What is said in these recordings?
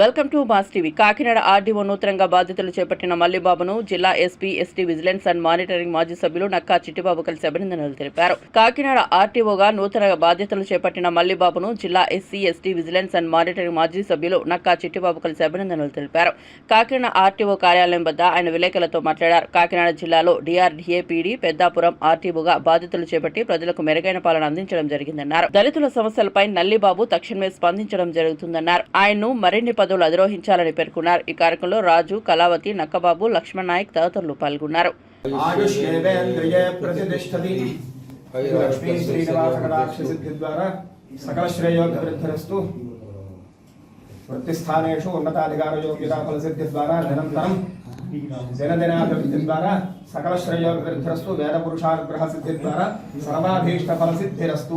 Welcome to mass TV. Kakinada RDO నూతనంగా బాధ్యతలు చేపట్టిన మల్లిబాబును జిల్లా SP ST vigilance and monitoring మాజీ సభ్యులు నక్కా చిట్టిబాబు కలిసి అభినందనలు తెలిపారు. కాకినాడ ఆర్టీఓగా నూతన బాధ్యతలు చేపట్టిన మల్లిబాబును జిల్లా SC ST vigilance and monitoring మాజీ సభ్యులు నక్కా చిట్టిబాబు కలిసి అభినందనలు తెలిపారు. కాకినాడ ఆర్టీఓ కార్యాలయం వద్ద ఆయన విలేకరులతో మాట్లాడారు. కాకినాడ జిల్లాలో డిఆర్డీఏ పీడీ పెద్దాపురం ఆర్టీఓగా బాధ్యతలు చేపట్టి ప్రజలకు మెరుగైన పాలన అందించడం జరిగిందన్నారు. దళితుల సమస్యలపై నల్లిబాబు తక్షణమే స్పందించడం జరుగుతుందన్నారు. ఆయన్ను మరిన్ని పదవులు అధిరోహించాలని పేర్కొన్నారు. ఈ కార్యక్రమంలో రాజు కళావతి నక్కబాబు లక్ష్మణ్ నాయక్ తదితరులు పాల్గొన్నారు. ఆయుష్యేంద్రియే సకల శ్రేయోభివృద్ధిరస్తు వృత్తిస్థానేషు ఉన్నతాధికార యోగ్యతా ఫల ద్వారా నిరంతరం దినదినాభివృద్ధి ద్వారా సకల శ్రేయోభివృద్ధిరస్తు వేద పురుషానుగ్రహ సిద్ధి ద్వారా సర్వాభీష్ట ఫలసిద్ధిరస్తు.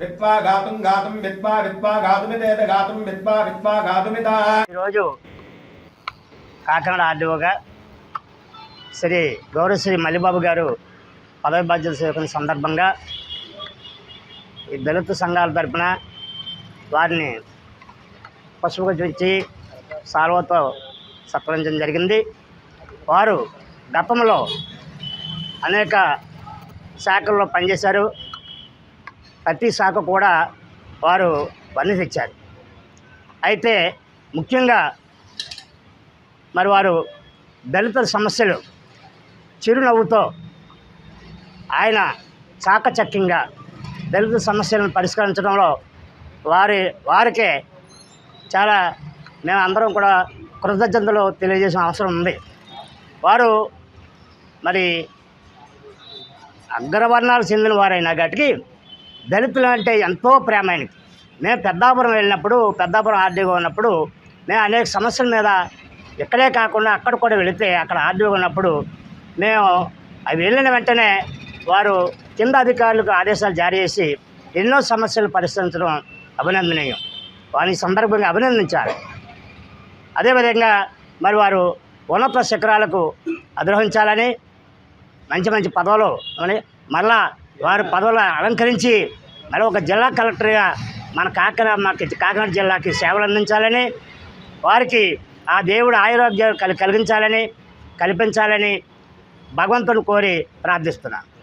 విత్వా విత్వా విత్వా విత్వా విత్వా ఈరోజు కాకినాడ ఆర్డీఓగా శ్రీ గౌరవశ్రీ మల్లిబాబు గారు పదవి బాధ్యత స్వీకరణ సందర్భంగా ఈ దళిత సంఘాల తరపున వారిని పసుపు చూచి సాల్వతో సత్కరించడం జరిగింది. వారు గతంలో అనేక శాఖల్లో పనిచేశారు. ప్రతి శాఖ కూడా వారు వన్ని తెచ్చారు. అయితే ముఖ్యంగా మరి వారు దళితుల సమస్యలు చిరునవ్వుతో ఆయన చాకచక్యంగా దళిత సమస్యలను పరిష్కరించడంలో వారి వారికే చాలా మేము అందరం కూడా కృతజ్ఞతలు తెలియజేసిన అవసరం ఉంది. వారు మరి అగ్రవర్ణాలు చెందిన వారైనా గట్టికి దళితులు అంటే ఎంతో ప్రేమ ఆయనకి మేము పెద్దాపురం వెళ్ళినప్పుడు పెద్దాపురం ఆర్డీగా ఉన్నప్పుడు మేము అనేక సమస్యల మీద ఇక్కడే కాకుండా అక్కడ కూడా వెళితే అక్కడ ఆర్డీగా ఉన్నప్పుడు మేము అవి వెళ్ళిన వెంటనే వారు కింద అధికారులకు ఆదేశాలు జారీ చేసి ఎన్నో సమస్యలు పరిష్కరించడం అభినందనీయం. వారిని సందర్భంగా అభినందించాలి. అదేవిధంగా మరి వారు ఉన్నత శిఖరాలకు అధిరోహించాలని మంచి మంచి పదవులు అని వారి పదవులు అలంకరించి మరి ఒక జిల్లా కలెక్టర్గా మన కాకినాడ మాకు కాకినాడ జిల్లాకి సేవలు అందించాలని వారికి ఆ దేవుడు ఆయురోగ్యాలు కలి కలిగించాలని కల్పించాలని భగవంతుని కోరి ప్రార్థిస్తున్నాను